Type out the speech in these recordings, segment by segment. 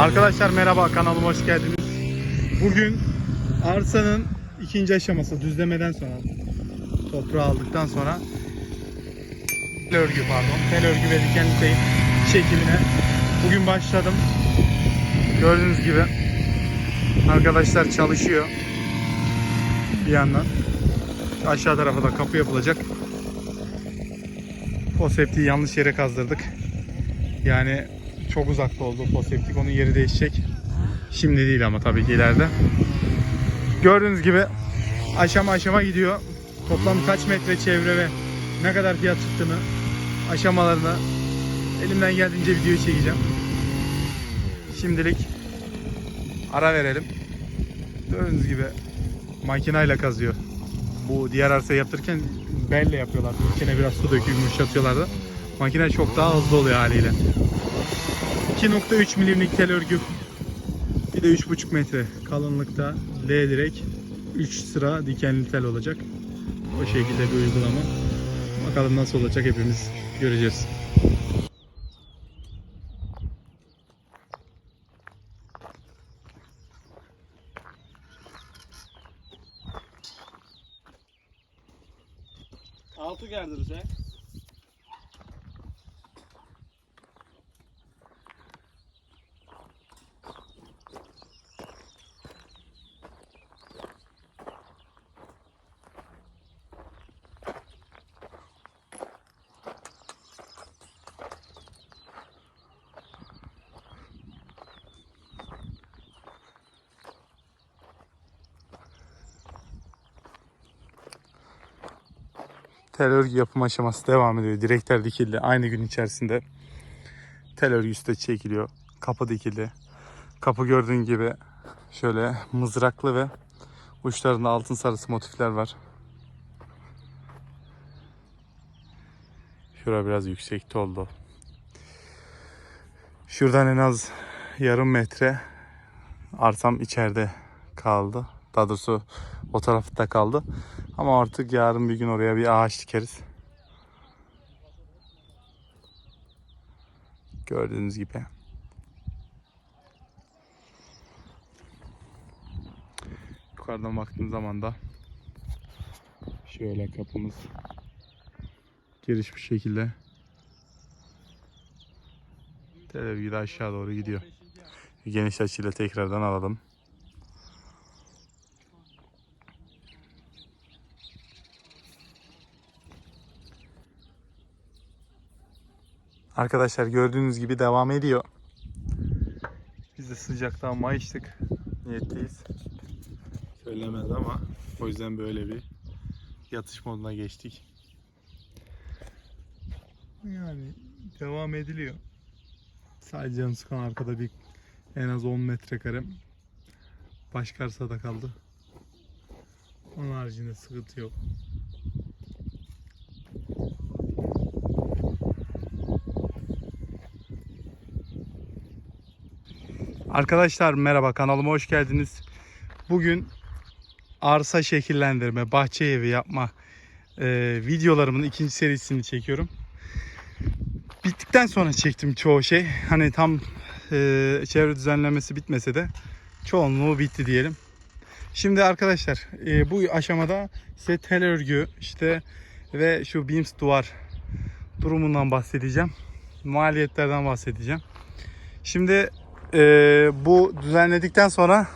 Arkadaşlar merhaba kanalıma hoş geldiniz. Bugün arsanın ikinci aşaması düzlemeden sonra toprağı aldıktan sonra tel örgü pardon tel örgü ve dikenli teyip çekimine bugün başladım. Gördüğünüz gibi arkadaşlar çalışıyor bir yandan. Aşağı tarafa da kapı yapılacak. Foseptiği yanlış yere kazdırdık. Yani çok uzakta oldu foseptik. Onun yeri değişecek. Şimdi değil ama tabii ki ileride. Gördüğünüz gibi aşama aşama gidiyor. Toplam kaç metre çevre ve ne kadar fiyat çıktığını aşamalarını elimden geldiğince video çekeceğim. Şimdilik ara verelim. Gördüğünüz gibi makinayla kazıyor. Bu diğer arsayı yaptırırken belle yapıyorlar. İçine biraz su döküp yumuşatıyorlardı. Makine çok daha hızlı oluyor haliyle. 2.3 milimlik tel örgü. Bir de 3.5 metre kalınlıkta L direk 3 sıra dikenli tel olacak. O şekilde bir uygulama. Bakalım nasıl olacak hepimiz göreceğiz. Altı gerdirse. Tel örgü yapım aşaması devam ediyor. Direkler dikildi. Aynı gün içerisinde tel örgüsü de çekiliyor. Kapı dikildi. Kapı gördüğün gibi şöyle mızraklı ve uçlarında altın sarısı motifler var. Şura biraz yüksekte oldu. Şuradan en az yarım metre arsam içeride kaldı. Daha doğrusu o tarafta kaldı. Ama artık yarın bir gün oraya bir ağaç dikeriz. Gördüğünüz gibi. Yukarıdan baktığın zaman da şöyle kapımız giriş bir şekilde televizyon aşağı doğru gidiyor. Geniş açıyla tekrardan alalım. Arkadaşlar gördüğünüz gibi devam ediyor. Biz de sıcaktan mayıştık. Niyetteyiz. Söylemez ama o yüzden böyle bir yatış moduna geçtik. Yani devam ediliyor. Sadece canı sıkan arkada bir en az 10 metrekare başka arsada kaldı. Onun haricinde sıkıntı yok. Arkadaşlar merhaba kanalıma hoş geldiniz. Bugün arsa şekillendirme, bahçe evi yapma e, videolarımın ikinci serisini çekiyorum. Bittikten sonra çektim çoğu şey. Hani tam e, çevre düzenlemesi bitmese de çoğunluğu bitti diyelim. Şimdi arkadaşlar e, bu aşamada size tel örgü işte ve şu beams duvar durumundan bahsedeceğim. Maliyetlerden bahsedeceğim. Şimdi e, bu düzenledikten sonra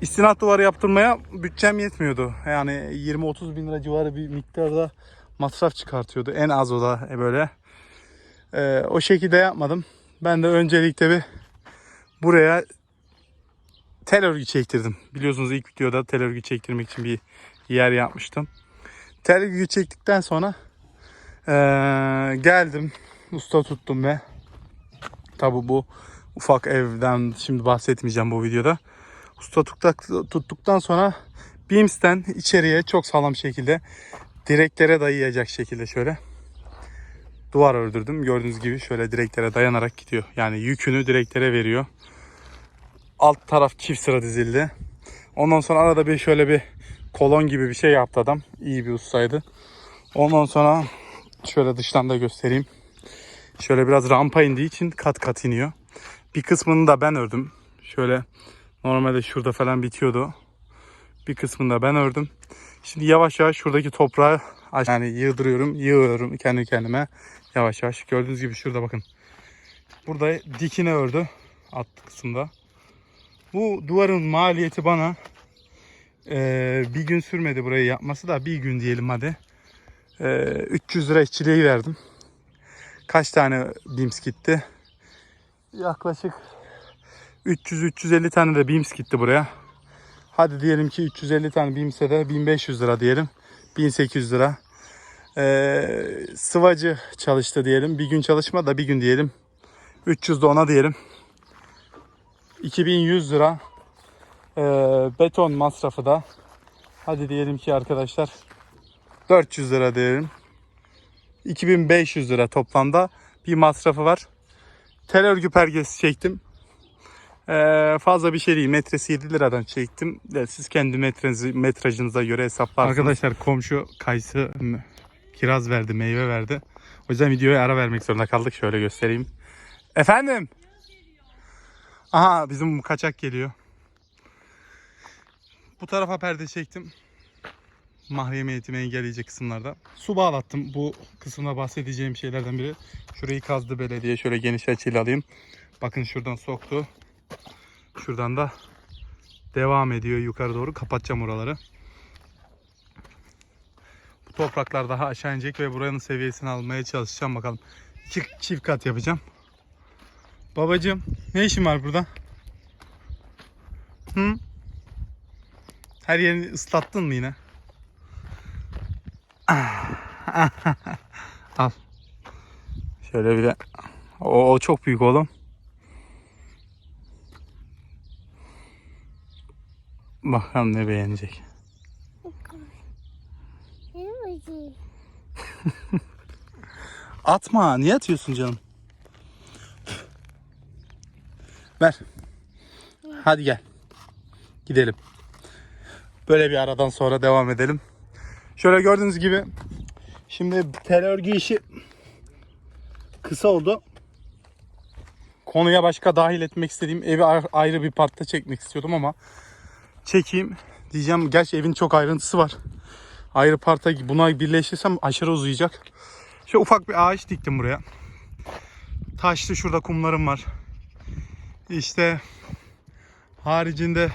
istinat duvarı yaptırmaya bütçem yetmiyordu. Yani 20-30 bin lira civarı bir miktarda masraf çıkartıyordu. En az o da böyle. E, o şekilde yapmadım. Ben de öncelikle bir buraya tel örgü çektirdim. Biliyorsunuz ilk videoda tel örgü çektirmek için bir yer yapmıştım. Tel örgü çektikten sonra e, geldim. Usta tuttum ve tabi bu ufak evden şimdi bahsetmeyeceğim bu videoda. Usta tuttuk- tuttuktan sonra Beams'ten içeriye çok sağlam şekilde direklere dayayacak şekilde şöyle duvar ördürdüm. Gördüğünüz gibi şöyle direklere dayanarak gidiyor. Yani yükünü direklere veriyor. Alt taraf çift sıra dizildi. Ondan sonra arada bir şöyle bir kolon gibi bir şey yaptı adam. İyi bir ustaydı. Ondan sonra şöyle dıştan da göstereyim. Şöyle biraz rampa indiği için kat kat iniyor. Bir kısmını da ben ördüm. Şöyle normalde şurada falan bitiyordu. Bir kısmını da ben ördüm. Şimdi yavaş yavaş şuradaki toprağı yani yığdırıyorum, yığıyorum kendi kendime. Yavaş yavaş. Gördüğünüz gibi şurada bakın. Burada dikine ördü alt kısımda. Bu duvarın maliyeti bana eee, bir gün sürmedi burayı yapması da bir gün diyelim hadi. Eee, 300 lira işçiliği verdim. Kaç tane BIMS gitti? Yaklaşık 300-350 tane de BIMS gitti buraya. Hadi diyelim ki 350 tane BIMS'e de 1500 lira diyelim. 1800 lira. Ee, sıvacı çalıştı diyelim. Bir gün çalışma da bir gün diyelim. 300 de ona diyelim. 2100 lira ee, beton masrafı da hadi diyelim ki arkadaşlar 400 lira diyelim. 2500 lira toplamda bir masrafı var. Tel örgü pergesi çektim. Ee, fazla bir şey değil. Metresi 7 liradan çektim. De siz kendi metrenizi, metrajınıza göre hesaplarsınız. Arkadaşlar komşu kayısı kiraz verdi, meyve verdi. O yüzden videoya ara vermek zorunda kaldık. Şöyle göstereyim. Efendim? Aha bizim kaçak geliyor. Bu tarafa perde çektim. Mahremiyetimi engelleyecek kısımlarda. Su bağlattım. Bu kısımda bahsedeceğim şeylerden biri. Şurayı kazdı belediye. Şöyle geniş açıyla alayım. Bakın şuradan soktu. Şuradan da devam ediyor yukarı doğru. Kapatacağım oraları. Bu topraklar daha aşağı inecek ve buranın seviyesini almaya çalışacağım bakalım. İki çift kat yapacağım. Babacığım ne işin var burada? Hı? Her yerini ıslattın mı yine? Al. Şöyle bir de. O, o çok büyük oğlum. Bakalım ne beğenecek. Atma. Niye atıyorsun canım? Ver. Hadi gel. Gidelim. Böyle bir aradan sonra devam edelim. Şöyle gördüğünüz gibi şimdi tel örgü işi kısa oldu. Konuya başka dahil etmek istediğim evi ayrı bir partta çekmek istiyordum ama çekeyim diyeceğim. Gerçi evin çok ayrıntısı var. Ayrı parta buna birleştirsem aşırı uzayacak. Şöyle ufak bir ağaç diktim buraya. Taşlı şurada kumlarım var. İşte haricinde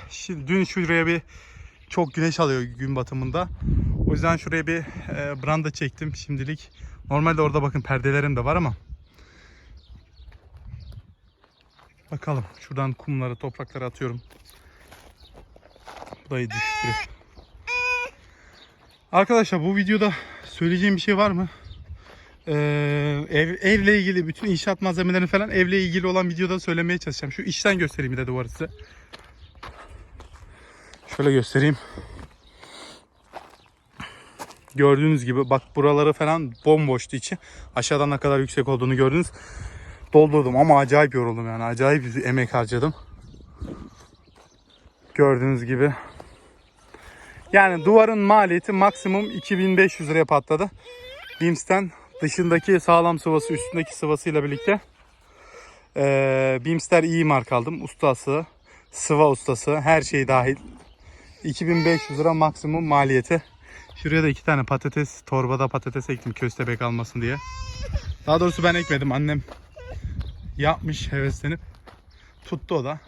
dün şuraya bir çok güneş alıyor gün batımında. Yüzden şuraya bir e, branda çektim şimdilik. Normalde orada bakın perdelerim de var ama. Bakalım şuradan kumları toprakları atıyorum. Burayı düştü. Arkadaşlar bu videoda söyleyeceğim bir şey var mı? Ee, ev, evle ilgili bütün inşaat malzemelerini falan evle ilgili olan videoda söylemeye çalışacağım. Şu içten göstereyim bir de duvarı size. Şöyle göstereyim. Gördüğünüz gibi bak buraları falan bomboştu içi. Aşağıdan ne kadar yüksek olduğunu gördünüz. Doldurdum ama acayip yoruldum yani. Acayip bir emek harcadım. Gördüğünüz gibi. Yani duvarın maliyeti maksimum 2500 liraya patladı. Bims'ten dışındaki sağlam sıvası üstündeki sıvasıyla birlikte. Ee, Bims'ler iyi marka aldım. Ustası, sıva ustası her şey dahil. 2500 lira maksimum maliyeti. Şuraya da iki tane patates, torbada patates ektim köstebek almasın diye. Daha doğrusu ben ekmedim. Annem yapmış heveslenip. Tuttu o da.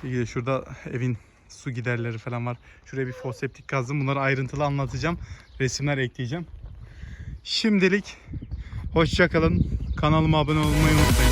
Şöyle şurada evin su giderleri falan var. Şuraya bir foseptik kazdım. Bunları ayrıntılı anlatacağım. Resimler ekleyeceğim. Şimdilik hoşça kalın. Kanalıma abone olmayı unutmayın.